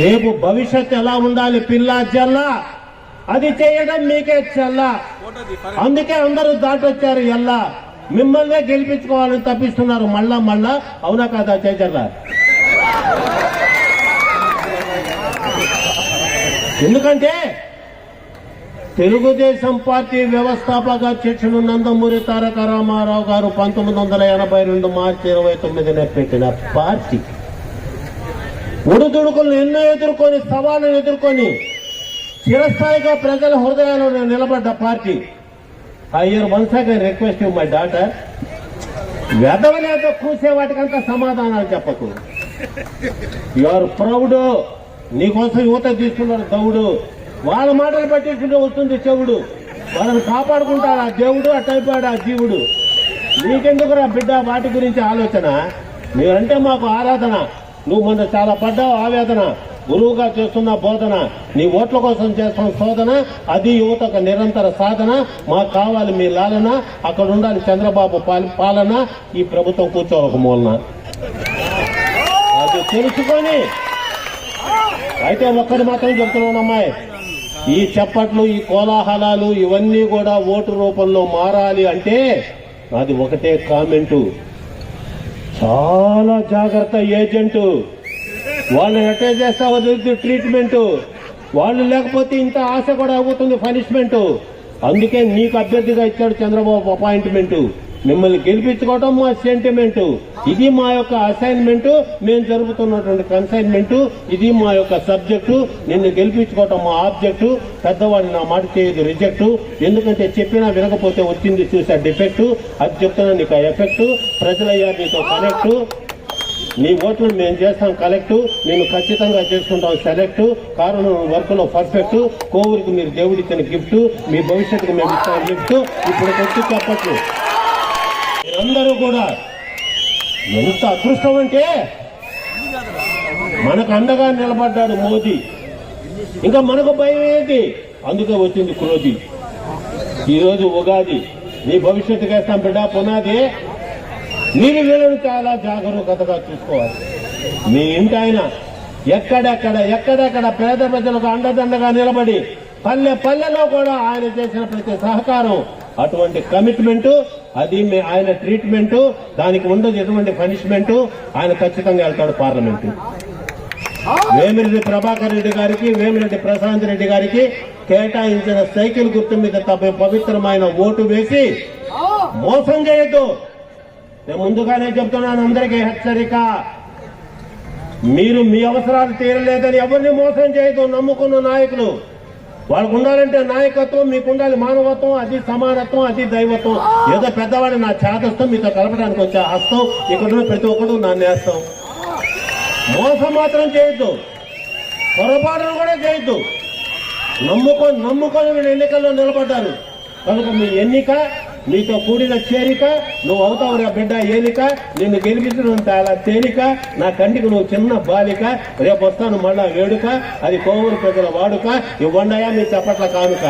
రేపు భవిష్యత్ ఎలా ఉండాలి పిల్ల జల్ల అది చేయడం మీకే చల్ల. అందుకే అందరూ దాటొచ్చారు ఎల్లా. మిమ్మల్నే గెలిపించుకోవాలని తప్పిస్తున్నారు. మళ్ళా మళ్ళా. అవునా కాదా చేజర్ల ఎందుకంటే తెలుగుదేశం పార్టీ వ్యవస్థాపక అధ్యక్షుడు నందమూరి తారక రామారావు గారు పంతొమ్మిది వందల ఎనభై రెండు మార్చి ఇరవై తొమ్మిదిన పెట్టిన పార్టీ. ఒడిదుడుకులను ఎన్నో ఎదుర్కొని సవాళ్ళను ఎదుర్కొని చిరస్థాయిగా ప్రజల హృదయాల్లో నిలబడ్డ party. I hear once request my daughter. వెదవలేదో కూసే వాటికంతా సమాధానాలు చెప్పకు. You are proud. నీకోసం యువత తీసుకున్నారు దౌడు. వాళ్ళ మాటలు పట్టించుకుంటే వస్తుంది చెవుడు. వాళ్ళని కాపాడుకుంటాడు ఆ దేవుడు అట్టయిపోయాడు ఆ జీవుడు. నీకెందుకురా బిడ్డ వాటి గురించి ఆలోచన? మీరంటే మాకు ఆరాధన. నువ్వు మొన్న చాలా పడ్డావు ఆవేదన. గురువుగా చేస్తున్న బోధన. నీ ఓట్ల కోసం చేస్తున్న శోధన అది యువతకు నిరంతర సాధన. మాకు కావాలి మీ లాలన అక్కడ ఉండాలి చంద్రబాబు పాల- పాలన. ఈ ప్రభుత్వం కూర్చోవక మూలన. అది తెలుసుకొని. అయితే ఒక్కటి మాత్రం చెప్తున్నాను అమ్మాయి. ఈ చప్పట్లు ఈ కోలాహలాలు ఇవన్నీ కూడా ఓటు రూపంలో మారాలి అంటే అది ఒకటే కామెంటు. చాలా జాగ్రత్త ఏజెంటు. వాళ్ళు అటాచ్ చేస్తా వదిలితే ట్రీట్మెంట్ వాళ్ళు లేకపోతే ఇంత ఆశ కూడా అవుతుంది పనిష్మెంట్ అందుకే నీకు అభ్యర్థిగా ఇచ్చాడు చంద్రబాబు అపాయింట్మెంట్ మిమ్మల్ని గెలిపించుకోవడం మా సెంటిమెంట్ ఇది మా యొక్క అసైన్మెంట్ మేము జరుపుతున్నటువంటి కన్సైన్మెంట్ ఇది మా యొక్క సబ్జెక్టు నిన్ను గెలిపించుకోవటం మా ఆబ్జెక్టు పెద్దవాడిని నా మాట చేయదు రిజెక్ట్ ఎందుకంటే చెప్పినా వినకపోతే వచ్చింది చూసే డిఫెక్ట్ అది చెప్తున్నా నీకు ఎఫెక్ట్ ప్రజలయ్యా నీతో కనెక్ట్ నీ ఓట్లు మేము చేస్తాం కలెక్ట్ నేను ఖచ్చితంగా చేసుకుంటాం సెలెక్ట్ కారణం వర్క్లో పర్ఫెక్ట్ కోవూరికి మీరు దేవుడిచ్చిన గిఫ్ట్ మీ భవిష్యత్తుకు మేము ఇస్తాం గిఫ్ట్ ఇప్పుడు వచ్చి చెప్పచ్చు. అందరూ కూడా ఎంత అదృష్టం అంటే మనకు అండగా నిలబడ్డాడు మోదీ. ఇంకా మనకు భయం ఏంటి? అందుకే వచ్చింది క్రోధి. ఈరోజు ఉగాది. నీ భవిష్యత్తు వేస్తాం బిడ్డ పునాది. మీరు వీళ్ళని చాలా జాగరూకతగా చూసుకోవాలి. మీ ఇంటి ఆయన ఎక్కడెక్కడ ఎక్కడెక్కడ పేద ప్రజలకు అండదండగా నిలబడి పల్లె పల్లెలో కూడా ఆయన చేసిన ప్రతి సహకారం అటువంటి కమిట్మెంట్ అది మీ- ఆయన ట్రీట్మెంట్ దానికి ఉండదు ఎటువంటి పనిష్మెంట్ ఆయన ఖచ్చితంగా వెళ్తాడు పార్లమెంట్ వేమిరెడ్డి ప్రభాకర్ రెడ్డి గారికి వేమిరెడ్డి ప్రశాంత్ రెడ్డి గారికి కేటాయించిన సైకిల్ గుర్తు మీద తప్ప పవిత్రమైన ఓటు వేసి మోసం చేయొద్దు. నేను ముందుగానే చెప్తున్నాను అందరికీ హెచ్చరిక. మీరు మీ అవసరాలు తీరలేదని ఎవరిని మోసం చేయదు నమ్ముకున్న నాయకులు. వాళ్ళకు ఉండాలంటే నాయకత్వం మీకు ఉండాలి మానవత్వం అది సమానత్వం అది దైవత్వం. ఏదో పెద్దవాడిని నా చేతస్థం మీతో కలపడానికి వచ్చే హస్తం ఇక్కడ ప్రతి ఒక్కడు నా నేస్తాం మోసం మాత్రం చేయొద్దు. పొరపాటును కూడా చేయొద్దు. నమ్ముకొని నమ్ముకొని ఎన్నికల్లో నిలబడ్డారు. కనుక మీ ఎన్నిక నీతో కూడిన చేరిక నువ్వు అవుతావు రా బిడ్డ ఏలిక నిన్ను గెలిపించడం చాలా తేలిక నా కంటికి నువ్వు చిన్న బాలిక రేపు వస్తాను మళ్ళా వేడుక అది కోవూరు ప్రజల వాడుక ఇవ్వండాయా నీ చప్పట్ల కానుక.